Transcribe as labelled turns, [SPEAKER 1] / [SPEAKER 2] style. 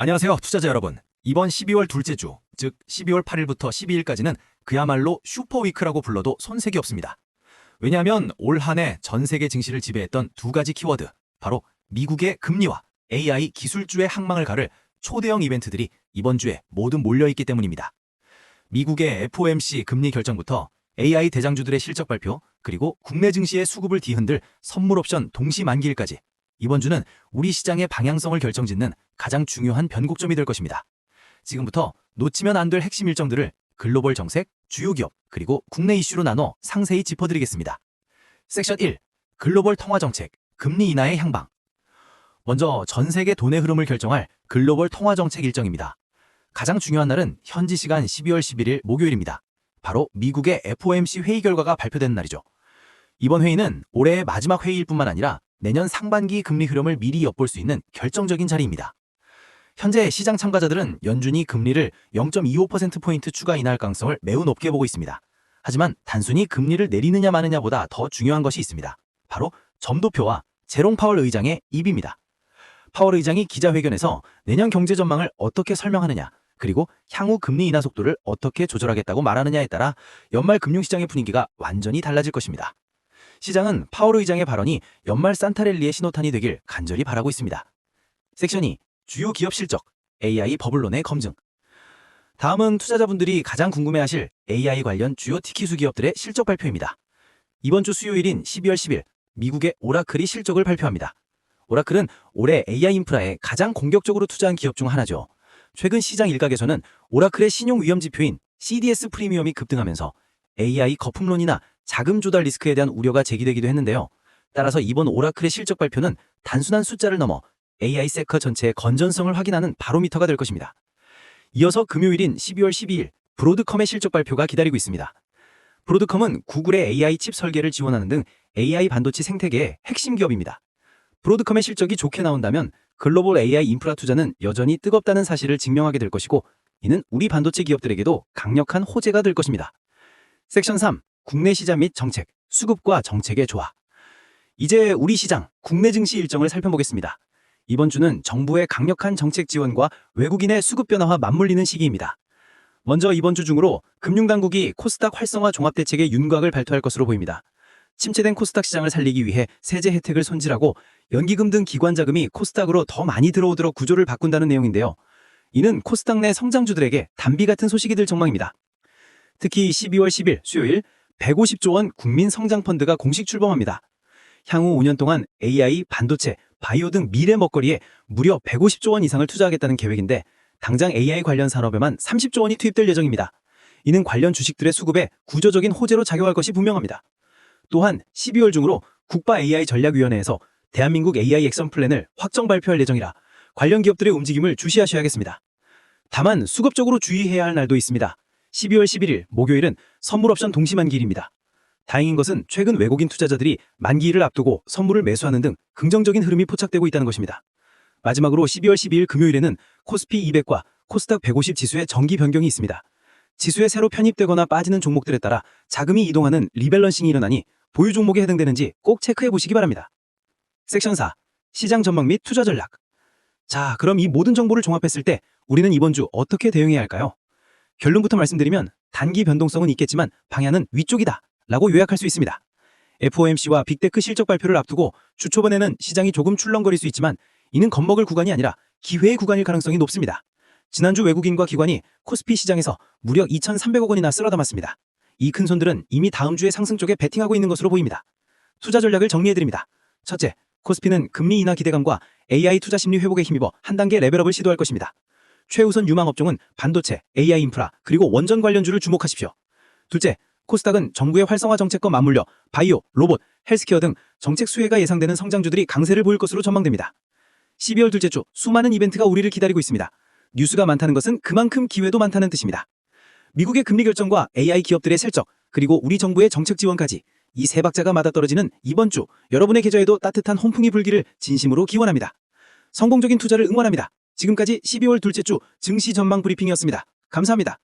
[SPEAKER 1] 안녕하세요, 투자자 여러분. 이번 12월 둘째 주, 즉 12월 8일부터 12일까지는 그야말로 슈퍼위크라고 불러도 손색이 없습니다. 왜냐하면 올 한 해 전 세계 증시를 지배했던 두 가지 키워드, 바로 미국의 금리와 AI 기술주의 항망을 가를 초대형 이벤트들이 이번 주에 모두 몰려있기 때문입니다. 미국의 FOMC 금리 결정부터 AI 대장주들의 실적 발표, 그리고 국내 증시의 수급을 뒤흔들 선물 옵션 동시 만기일까지 이번 주는 우리 시장의 방향성을 결정짓는 가장 중요한 변곡점이 될 것입니다. 지금부터 놓치면 안 될 핵심 일정들을 글로벌 정책, 주요 기업, 그리고 국내 이슈로 나눠 상세히 짚어드리겠습니다. 섹션 1. 글로벌 통화 정책, 금리 인하의 향방. 먼저 전 세계 돈의 흐름을 결정할 글로벌 통화 정책 일정입니다. 가장 중요한 날은 현지 시간 12월 11일 목요일입니다. 바로 미국의 FOMC 회의 결과가 발표된 날이죠. 이번 회의는 올해의 마지막 회의일 뿐만 아니라 내년 상반기 금리 흐름을 미리 엿볼 수 있는 결정적인 자리입니다. 현재 시장 참가자들은 연준이 금리를 0.25%포인트 추가 인하할 가능성을 매우 높게 보고 있습니다. 하지만 단순히 금리를 내리느냐 마느냐보다 더 중요한 것이 있습니다. 바로 점도표와 제롱 파월 의장의 입입니다. 파월 의장이 기자회견에서 내년 경제 전망을 어떻게 설명하느냐, 그리고 향후 금리 인하 속도를 어떻게 조절하겠다고 말하느냐에 따라 연말 금융시장의 분위기가 완전히 달라질 것입니다. 시장은 파월 의장의 발언이 연말 산타랠리의 신호탄이 되길 간절히 바라고 있습니다. 섹션 2. 주요 기업 실적, AI 버블론의 검증. 다음은 투자자분들이 가장 궁금해하실 AI 관련 주요 티키수 기업들의 실적 발표입니다. 이번 주 수요일인 12월 10일, 미국의 오라클이 실적을 발표합니다. 오라클은 올해 AI 인프라에 가장 공격적으로 투자한 기업 중 하나죠. 최근 시장 일각에서는 오라클의 신용 위험 지표인 CDS 프리미엄이 급등하면서 AI 거품론이나 자금 조달 리스크에 대한 우려가 제기되기도 했는데요. 따라서 이번 오라클의 실적 발표는 단순한 숫자를 넘어 AI 세커 전체의 건전성을 확인하는 바로미터가 될 것입니다. 이어서 금요일인 12월 12일 브로드컴의 실적 발표가 기다리고 있습니다. 브로드컴은 구글의 AI 칩 설계를 지원하는 등 AI 반도체 생태계의 핵심 기업입니다. 브로드컴의 실적이 좋게 나온다면 글로벌 AI 인프라 투자는 여전히 뜨겁다는 사실을 증명하게 될 것이고 이는 우리 반도체 기업들에게도 강력한 호재가 될 것입니다. 섹션 3. 국내 시장 및 정책, 수급과 정책의 조화. 이제 우리 시장, 국내 증시 일정을 살펴보겠습니다. 이번 주는 정부의 강력한 정책 지원과 외국인의 수급 변화와 맞물리는 시기입니다. 먼저 이번 주 중으로 금융당국이 코스닥 활성화 종합대책의 윤곽을 발표할 것으로 보입니다. 침체된 코스닥 시장을 살리기 위해 세제 혜택을 손질하고 연기금 등 기관 자금이 코스닥으로 더 많이 들어오도록 구조를 바꾼다는 내용인데요. 이는 코스닥 내 성장주들에게 단비 같은 소식이 될 전망입니다. 특히 12월 10일 수요일 150조 원 국민 성장 펀드가 공식 출범합니다. 향후 5년 동안 AI, 반도체, 바이오 등 미래 먹거리에 무려 150조 원 이상을 투자하겠다는 계획인데 당장 AI 관련 산업에만 30조 원이 투입될 예정입니다. 이는 관련 주식들의 수급에 구조적인 호재로 작용할 것이 분명합니다. 또한 12월 중으로 국가 AI 전략위원회에서 대한민국 AI 액션 플랜을 확정 발표할 예정이라 관련 기업들의 움직임을 주시하셔야겠습니다. 다만 수급적으로 주의해야 할 날도 있습니다. 12월 11일 목요일은 선물 옵션 동시만기일입니다. 다행인 것은 최근 외국인 투자자들이 만기일을 앞두고 선물을 매수하는 등 긍정적인 흐름이 포착되고 있다는 것입니다. 마지막으로 12월 12일 금요일에는 코스피 200과 코스닥 150 지수의 정기 변경이 있습니다. 지수에 새로 편입되거나 빠지는 종목들에 따라 자금이 이동하는 리밸런싱이 일어나니 보유 종목에 해당되는지 꼭 체크해 보시기 바랍니다. 섹션 4. 시장 전망 및 투자 전략. 자, 그럼 이 모든 정보를 종합했을 때 우리는 이번 주 어떻게 대응해야 할까요? 결론부터 말씀드리면 단기 변동성은 있겠지만 방향은 위쪽이다 라고 요약할 수 있습니다. FOMC와 빅테크 실적 발표를 앞두고 주 초반에는 시장이 조금 출렁거릴 수 있지만 이는 겁먹을 구간이 아니라 기회의 구간일 가능성이 높습니다. 지난주 외국인과 기관이 코스피 시장에서 무려 2,300억 원이나 쓸어 담았습니다. 이 큰 손들은 이미 다음 주에 상승 쪽에 베팅하고 있는 것으로 보입니다. 투자 전략을 정리해드립니다. 첫째, 코스피는 금리 인하 기대감과 AI 투자 심리 회복에 힘입어 한 단계 레벨업을 시도할 것입니다. 최우선 유망 업종은 반도체, AI 인프라, 그리고 원전 관련주를 주목하십시오. 둘째, 코스닥은 정부의 활성화 정책과 맞물려 바이오, 로봇, 헬스케어 등 정책 수혜가 예상되는 성장주들이 강세를 보일 것으로 전망됩니다. 12월 둘째 주 수많은 이벤트가 우리를 기다리고 있습니다. 뉴스가 많다는 것은 그만큼 기회도 많다는 뜻입니다. 미국의 금리 결정과 AI 기업들의 실적, 그리고 우리 정부의 정책 지원까지 이 세 박자가 맞아떨어지는 이번 주 여러분의 계좌에도 따뜻한 홍풍이 불기를 진심으로 기원합니다. 성공적인 투자를 응원합니다. 지금까지 12월 둘째 주 증시 전망 브리핑이었습니다. 감사합니다.